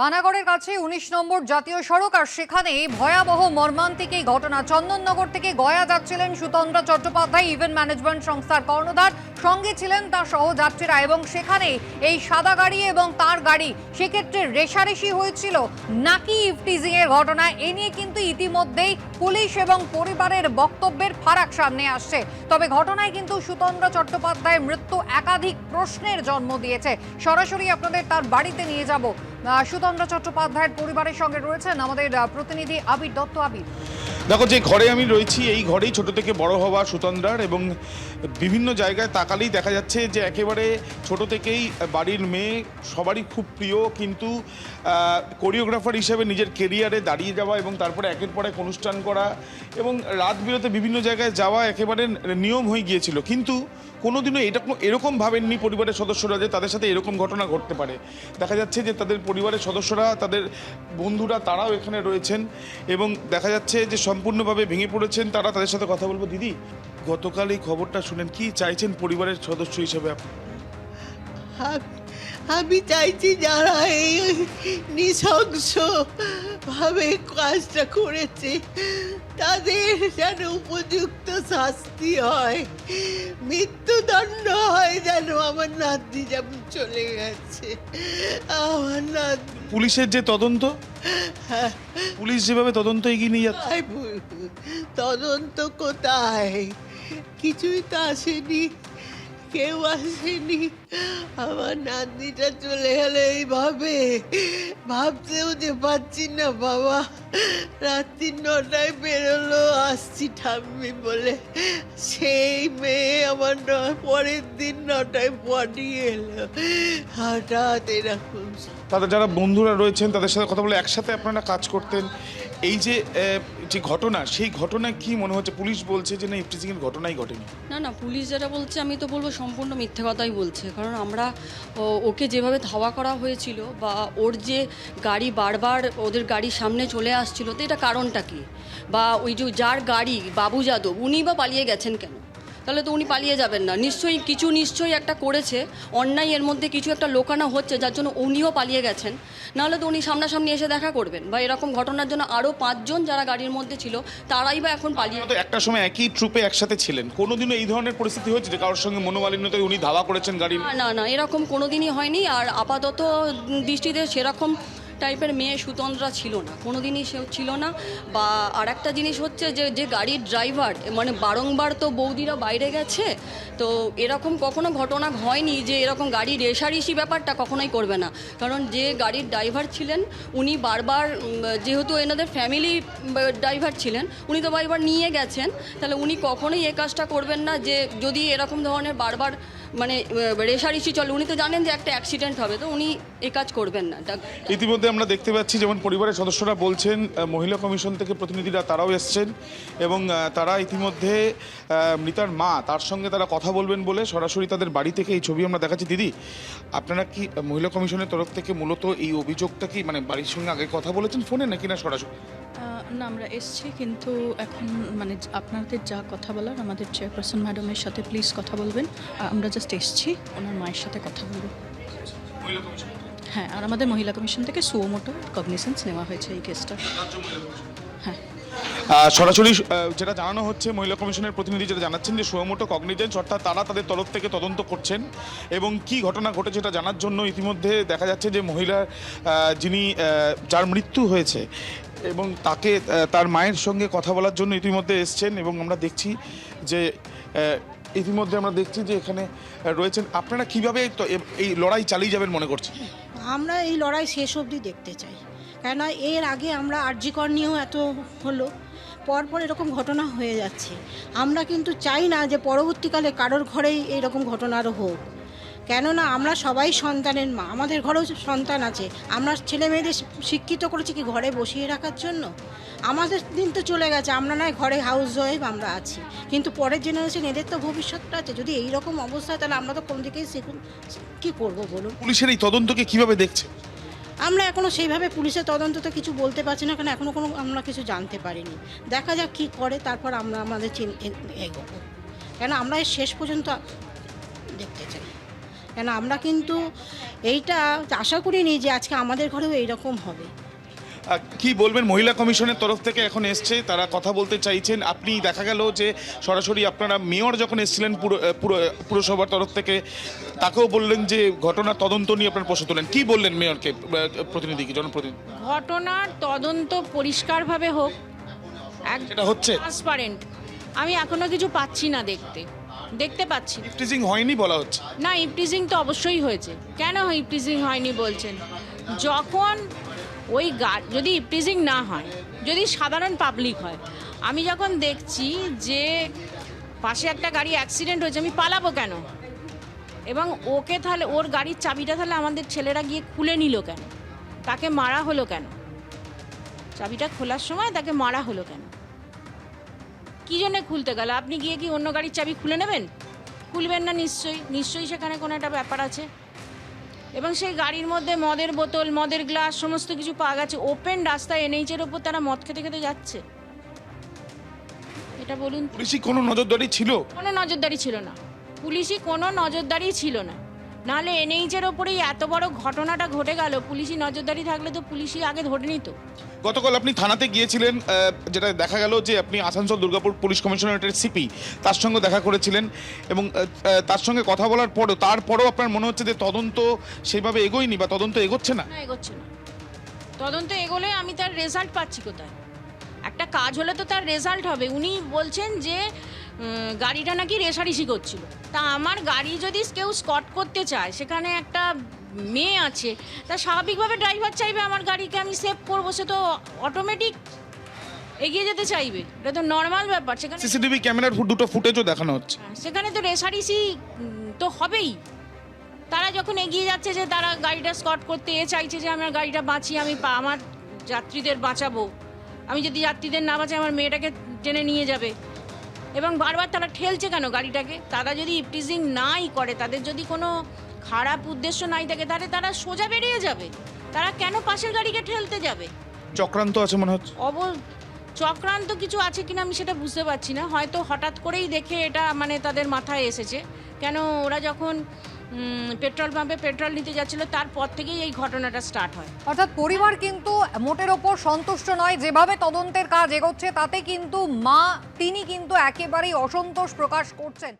পানাগড়ের কাছে উনিশ নম্বর জাতীয় সড়ক আর সেখানে ভয়াবহ মর্মান্তিক এই ঘটনা। চন্দননগর থেকে গয়া যাচ্ছিলেন সুতন্দ্র চট্টোপাধ্যায়, ইভেন্ট ম্যানেজমেন্ট সংস্থার কর্ণধার। সঙ্গে ছিলেন তার সহযাত্রীরা এবং সেখানে এই সাদা গাড়ি এবং তার গাড়ি, সেক্ষেত্রে রেশারেশি হয়েছিল। নাকি ইফটিজিং এর ঘটনা, এ নিয়ে কিন্তু ইতিমধ্যেই পুলিশ এবং পরিবারের বক্তব্যের ফারাক সামনে আসছে। তবে ঘটনায় কিন্তু সুতন্দ্র চট্টোপাধ্যায়ের মৃত্যু একাধিক প্রশ্নের জন্ম দিয়েছে। সরাসরি আপনাদের তার বাড়িতে নিয়ে যাব। সুতন্দ্র চট্টোপাধ্যায়ের পরিবারের সঙ্গে রয়েছেন আমাদের প্রতিনিধি আবির দত্ত। আবির। দেখো, যে ঘরে আমি রয়েছি, এই ঘরেই ছোট থেকে বড় হওয়া সুতন্দ্রার এবং বিভিন্ন জায়গায় তাকালেই দেখা যাচ্ছে যে একেবারে ছোট থেকেই বাড়ির মেয়ে সবারই খুব প্রিয়, কিন্তু কোরিওগ্রাফার হিসেবে নিজের কেরিয়ারে দাঁড়িয়ে যাওয়া এবং তারপরে একের পর এক অনুষ্ঠান করা এবং রাত বিরতে বিভিন্ন জায়গায় যাওয়া একেবারে নিয়ম হয়ে গিয়েছিল। কিন্তু কোনোদিনও এরকম এরকম ভাবেননি পরিবারের সদস্যরা যে তাদের সাথে এরকম ঘটনা ঘটতে পারে। দেখা যাচ্ছে যে তাদের পরিবারের সদস্যরা, তাদের বন্ধুরা তারাও এখানে রয়েছেন এবং দেখা যাচ্ছে যে সম্পূর্ণভাবে ভেঙে পড়েছেন তারা। তাদের সাথে কথা বলব। দিদি, গতকাল এই খবরটা শুনেন। কি চাইছেন পরিবারের সদস্য হিসেবে আপনি? আম- চাইছি যারা এই নৃশংস ভাবে কাজটা করেছে তাদের যেন উপযুক্ত শাস্তি হয় মৃত্যুদণ্ড হয় যেন আমার নাতনি যেমন চলে গেছে আমার নাতনি। পুলিশের যে তদন্ত? পুলিশ যেভাবে তদন্ত এগিয়ে নিয়ে যাচ্ছে। তদন্ত কোথায়? কিছুই তো আসেনি। কেউ আসেনি। আমার নাতনিটা চলে গেল এইভাবে। ভাবতেও যে পাচ্ছি না, বাবা। রাত্রি নটায় বেরোলো, আসছি ঠাম্মি বলে। সেই মেয়ে আমার পরের দিন নটায় বডি এলো। হঠাৎ এরকম তাদের যারা বন্ধুরা রয়েছেন, তাদের সাথে কথা বলে একসাথে আপনারা কাজ করতেন। এই যে যে ঘটনা, সেই ঘটনা কি মনে হচ্ছে? পুলিশ বলছে যে, না ইফটিজিং এর ঘটনাই ঘটেনি না না, পুলিশ যারা বলছে, আমি তো বলব সম্পূর্ণ মিথ্যে কথাই বলছে। কারণ আমরা ওকে যেভাবে ধাওয়া করা হয়েছিল বা ওর যে গাড়ি বারবার ওদের গাড়ির সামনে চলে আসছিল, তো এটা কারণটা কি? বা ওই যে, যার গাড়ি, বাবু যাদব, উনি বা পালিয়ে গেছেন কেন? তাহলে তো উনি পালিয়ে যাবেন না। নিশ্চয়ই কিছু নিশ্চয়ই একটা করেছে। অন্যায় এর মধ্যে কিছু একটা লোকানো হচ্ছে যার জন্য উনিও পালিয়ে গেছেন। নাহলে তো উনি সামনাসামনি এসে দেখা করবেন। বা এরকম ঘটনার জন্য আরও পাঁচজন যারা গাড়ির মধ্যে ছিল তারাই বা এখন পালিয়ে তো একটা সময় একই ট্রুপে একসাথে ছিলেন। কোনোদিনও এই ধরনের পরিস্থিতি হয়েছে যে কারোর সঙ্গে মনোমালিন্যতায় উনি ধাওয়া করেছেন গাড়ি না না না এরকম কোনোদিনই হয়নি। আর আপাতত দৃষ্টিতে সেরকম টাইপের মেয়ে সুতন্ত্রা ছিল না কোনো দিনই সেও ছিল না। বা আর একটা জিনিস হচ্ছে যে যে গাড়ির ড্রাইভার মানে বারংবার তো বৌদিরা বাইরে গেছে তো এরকম কখনো ঘটনা হয়নি যে এরকম গাড়ি রেশারেশি ব্যাপারটা কখনোই করবে না। কারণ যে গাড়ির ড্রাইভার ছিলেন, উনি বারবার যেহেতু এনাদের ফ্যামিলি ড্রাইভার ছিলেন, উনি তো বারবার নিয়ে গেছেন, তাহলে উনি কখনোই এ কাজটা করবেন না যে যদি এরকম ধরনের বারবার মানে রেশারেশি চলে। উনি তো জানেন যে একটা অ্যাক্সিডেন্ট হবে, তো উনি এ কাজ করবেন না। ইতিমধ্যে আমরা দেখতে পাচ্ছি যেমন পরিবারের সদস্যরা বলছেন মহিলা কমিশন থেকে প্রতিনিধিরা তারাও এসছেন এবং তারা ইতিমধ্যে মৃতার মা, তার সঙ্গে তারা কথা বলবেন বলে সরাসরি তাদের বাড়ি থেকে এই ছবি আমরা দেখাচ্ছি। দিদি আপনারা কি মহিলা কমিশনের তরফ থেকে মূলত এই অভিযোগটা কি মানে বাড়ির সঙ্গে আগে কথা বলেছেন ফোনে নাকি না সরাসরি? না আমরা এসছি কিন্তু এখন মানে আপনাদের যা কথা বলার আমাদের চেয়ারপারসন ম্যাডামের সাথে প্লিজ কথা বলবেন। আমরা জাস্ট এসছি ওনার মায়ের সাথে কথা বলব। হ্যাঁ আর আমাদের মহিলা কমিশন থেকে সুয়োমোটো কগনিসেন্স নেওয়া হয়েছে এই কেসটা হ্যাঁ। সরাসরি যেটা জানানো হচ্ছে, মহিলা কমিশনের প্রতিনিধি যেটা জানাচ্ছেন যে সোয়ামোটো কগনিজেন্স অর্থাৎ তারা তাদের তরফ থেকে তদন্ত করছেন এবং কি ঘটনা ঘটেছে সেটা জানার জন্য ইতিমধ্যে দেখা যাচ্ছে যে মহিলা যিনি যার মৃত্যু হয়েছে এবং তাকে তার মায়ের সঙ্গে কথা বলার জন্য ইতিমধ্যে এসছেন এবং আমরা দেখছি যে ইতিমধ্যে আমরা দেখছি যে এখানে রয়েছেন। আপনারা কীভাবে এই লড়াই চালিয়ে যাবেন মনে করছেন? আমরা এই লড়াই শেষ অবধি দেখতে চাই। কেননা এর আগে আমরা আর্যিকর নিয়েও এত হলো। পরপর এরকম ঘটনা হয়ে যাচ্ছে। আমরা কিন্তু চাই না যে পরবর্তীকালে কারোর ঘরেই এরকম ঘটনা আরও হোক। কেননা আমরা সবাই সন্তানের মা, আমাদের ঘরেও সন্তান আছে। আমরা ছেলে মেয়েদের শিক্ষিত করেছি কি ঘরে বসিয়ে রাখার জন্য? আমাদের দিন তো চলে গেছে, আমরা নয় ঘরে হাউস ওয়াইফ আমরা আছি। কিন্তু পরের জেনারেশন এদের তো ভবিষ্যৎটা আছে। যদি এই রকম অবস্থা তাহলে আমরা তো কোন দিকেই শিখুন, কী করব বলুন? পুলিশের এই তদন্তকে কীভাবে দেখছে? আমরা এখনও সেইভাবে পুলিশের তদন্ত তো কিছু বলতে পারছি না, কারণ এখনও কোনো আমরা কিছু জানতে পারিনি। দেখা যাক কী করে, তারপর আমরা আমাদের চিন এগোবো। কেন আমরা শেষ পর্যন্ত দেখতে চাই। কেন আমরা কিন্তু এইটা আশা করিনি যে আজকে আমাদের ঘরেও এইরকম হবে। কি বলবেন? মহিলা কমিশনের তরফ থেকে এখন এসছে তারা কথা বলতে চাইছেন। আপনি দেখা গেল যে সরাসরি আপনারা মেয়র যখন এসেছিলেন পুরো পুরসভার তরফ থেকে তাকেও বললেন যে ঘটনার তদন্ত নিয়ে আপনার প্রশ্ন তোলেন। কি বললেন মেয়রকে প্রতিনিধিকে জনপ্রতিনিধি? ঘটনার তদন্ত পরিষ্কারভাবে হোক সেটা হচ্ছে? ট্রান্সপারেন্ট আমি এখনও কিছু পাচ্ছি না দেখতে। দেখতে পাচ্ছি। ইফটিজিং হয়নি বলা হচ্ছে? না ইপটিজিং তো অবশ্যই হয়েছে। কেন ইপটিজিং হয়নি বলছেন? যখন ওই গা যদি ইপটিজিং না হয়, যদি সাধারণ পাবলিক হয়। আমি যখন দেখছি যে পাশে একটা গাড়ি অ্যাক্সিডেন্ট হয়েছে, আমি পালাবো কেন? এবং ওকে তাহলে, ওর গাড়ির চাবিটা তাহলে আমাদের ছেলেরা গিয়ে খুলে নিল কেন? তাকে মারা হলো কেন? চাবিটা খোলার সময় তাকে মারা হলো কেন? কি জন্যে খুলতে গেল? আপনি গিয়ে কি অন্য গাড়ির চাবি খুলে নেবেন? খুলবেন না নিশ্চয়ই? নিশ্চয়ই সেখানে কোনো একটা ব্যাপার আছে। এবং সেই গাড়ির মধ্যে মদের বোতল মদের গ্লাস সমস্ত কিছু পাওয়া গেছে। ওপেন রাস্তায় এনএইচের ওপর তারা মদ খেতে খেতে যাচ্ছে। এটা বলুন পুলিশই পুলিশি কোনো নজরদারি ছিল? কোনো নজরদারি ছিল না। পুলিশই কোনো নজরদারি ছিল না। নাহলে এনএইচের ওপরেই এত বড় ঘটনাটা ঘটে গেল পুলিশি নজরদারি থাকলে তো পুলিশই আগে ধরে নিত। গতকাল আপনি থানাতে গিয়েছিলেন যেটা দেখা গেল যে আপনি আসানসোল দুর্গাপুর পুলিশ কমিশনারেটের সিপি তার সঙ্গে দেখা করেছিলেন এবং তার সঙ্গে কথা বলার পরও তারপরেও আপনার মনে হচ্ছে যে তদন্ত সেভাবে এগোয়নি বা তদন্ত এগোচ্ছে না? না এগোচ্ছে না। তদন্ত এগোলে আমি তার রেজাল্ট পাচ্ছি কোথায়? একটা কাজ হলে তো তার রেজাল্ট হবে। উনি বলছেন যে গাড়িটা নাকি রেশারেশি করছিল। তা আমার গাড়ি যদি কেউ স্কট করতে চায় সেখানে একটা মেয়ে আছে তা স্বাভাবিকভাবে ড্রাইভার চাইবে আমার গাড়িকে আমি সেভ করব সে তো অটোমেটিক এগিয়ে যেতে চাইবে। এটা তো নর্মাল ব্যাপার সেখানে সিসিটিভি ক্যামেরার দুটো ফুটেজও দেখানো হচ্ছে। হ্যাঁ, সেখানে তো রেসারিসি তো হবেই। তারা যখন এগিয়ে যাচ্ছে যে তারা গাড়িটা স্কট করতে এ চাইছে যে আমার গাড়িটা বাঁচি আমি পা- আমার যাত্রীদের বাঁচাবো। আমি যদি যাত্রীদের না বাঁচাই আমার মেয়েটাকে টেনে নিয়ে যাবে। এবং বারবার তারা ঠেলছে কেন গাড়িটাকে? তারা যদি ইপটিজিং নাই করে তাদের যদি কোনো খারাপ উদ্দেশ্য নাই থাকে তাহলে তারা সোজা বেরিয়ে যাবে। তারা কেন পাশের গাড়িকে ঠেলতে যাবে? চক্রান্ত আছে মনে হচ্ছে। অব চক্রান্ত কিছু আছে কিনা আমি সেটা বুঝতে পারছি না। হয়তো হঠাৎ করেই দেখে এটা মানে তাদের মাথায় এসেছে। কেন ওরা যখন পেট্রোল পাম্পে পেট্রোল নিতে যাচ্ছিল, তারপর থেকেই এই ঘটনাটা স্টার্ট হয়। অর্থাৎ পরিবার কিন্তু মোটের ওপর সন্তুষ্ট নয়, যেভাবে তদন্তের কাজ এগোচ্ছে, তাতে কিন্তু মা, তিনি কিন্তু একেবারেই অসন্তোষ প্রকাশ করছেন।